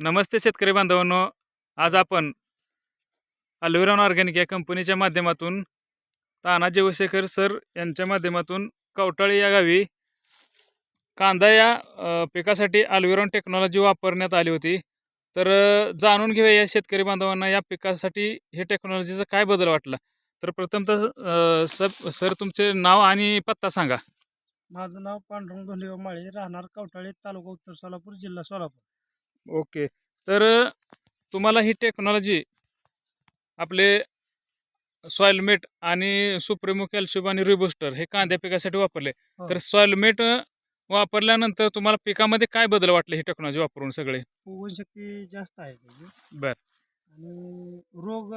नमस्ते शेतकरी बांधवांनो. आज आपण अल्विरॉन ऑर्गॅनिक या कंपनीच्या माध्यमातून तानाजी वसेकर सर यांच्या माध्यमातून कवटाळी या गावी कांदा या पिकासाठी अल्विरॉन टेक्नॉलॉजी वापरण्यात आली होती. तर जाणून घेऊया या शेतकरी बांधवांना या पिकासाठी हे टेक्नॉलॉजीचा काय बदल वाटला? तर प्रथमतः सर सर तुमचे नाव आणि पत्ता सांगा. माझं नाव पांडुरंग धोंडेव माळी राहणार कवटाळे तालुका उत्तर सोलापूर जिल्हा सोलापूर. ओके तर तुम्हाला ही टेक्नॉलॉजी आपले सॉइलमेट आणि सुप्रिमो कॅल्शियम आणि रिबुस्टर हे कांद्या पिकासाठी वापरले हो. तर सॉइलमेट वापरल्यानंतर तुम्हाला पिकामध्ये काय बदल वाटले ही टेक्नॉलॉजी वापरून सगळे फुगवण शक्ती जास्त आहे त्याची बर. आणि रोग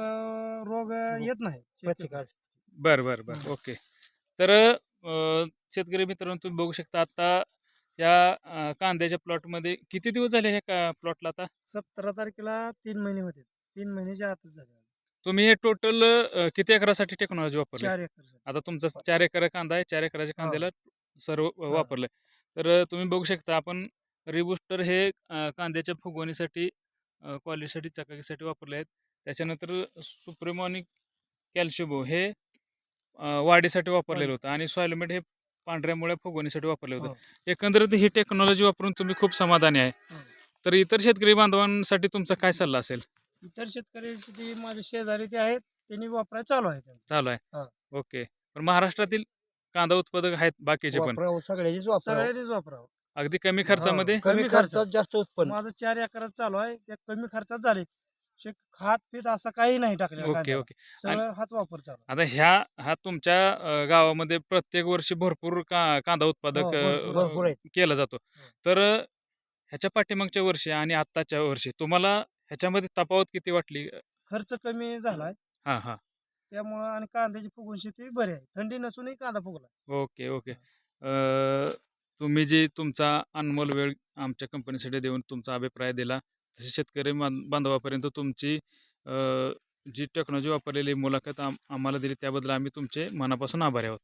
रोग येत नाही. बर बर बर. ओके तर शेतकरी मित्रांनो तुम्ही बघू शकता आता या कांद्याच्या प्लॉटमध्ये किती दिवस झाले हे का प्लॉटला आता? सतरा तारखेला तीन महिने होते. तीन महिन्याच्या आतच झाले. तुम्ही हे टोटल किती एकरासाठी टेक्नॉलॉजी वापरली? चार एकर आता तुमचा चार एकर कांदा आहे चार एकराच्या कांद्याला सर्व. वापरलंय. तर तुम्ही बघू शकता आपण रिबुस्टर हे कांद्याच्या फुगवणीसाठी क्वालिटीसाठी चकाकीसाठी वापरले आहेत. त्याच्यानंतर सुप्रिमो आणि कॅल्शियबो हे वाढीसाठी वापरलेलं होतं. आणि सॉयलमेट हे पांढऱ्या मुळ्या फुगवणीसाठी वापरले हो. होतं एकंदरीत ही टेक्नॉलॉजी वापरून तुम्ही खूप समाधानी आहे. हो. तर इतर शेतकरी बांधवांसाठी तुमचा काय सल्ला असेल? इतर शेतकऱ्यांसाठी माझे शेजारी ते आहेत त्यांनी वापरायला चालू आहे. चालू हा. आहे ओके. पण महाराष्ट्रातील कांदा उत्पादक आहेत बाकीचे पण? वापरावं सगळ्याचीच वापरावं. अगदी कमी खर्चामध्ये? कमी. खर्चात जास्त उत्पन्न. माझं चार एकरात चालू आहे त्या कमी खर्चात झाले शेक खात पीत असा काही नाही टाकले ओके ओके. सगळं हाच वापर चालू. आता ह्या हा तुमच्या अ, गावामध्ये प्रत्येक वर्षी भरपूर का कांदा उत्पादक हो, अ, भरपूर- केला जातो. तर अ, ह्याच्या पाठीमागच्या वर्षी आणि आत्ताच्या वर्षी तुम्हाला ह्याच्यामध्ये तफावत किती वाटली? खर्च कमी झालाय हां हां. त्यामुळं आणि कांद्याची फुगवून शेती बरी आहे. थंडी नसूनही कांदा फुगला ओके ओके. अ, तुम्ही जी तुमचा अनमोल वेळ आमच्या कंपनीसाठी देऊन तुमचा अभिप्राय दिला तसे शेतकरी बां- बांधवापर्यंत तुमची जी टेक्नॉलॉजी वापरलेली मुलाखत आम आम्हाला दिली त्याबद्दल आम्ही तुमचे मनापासून आभारी आहोत.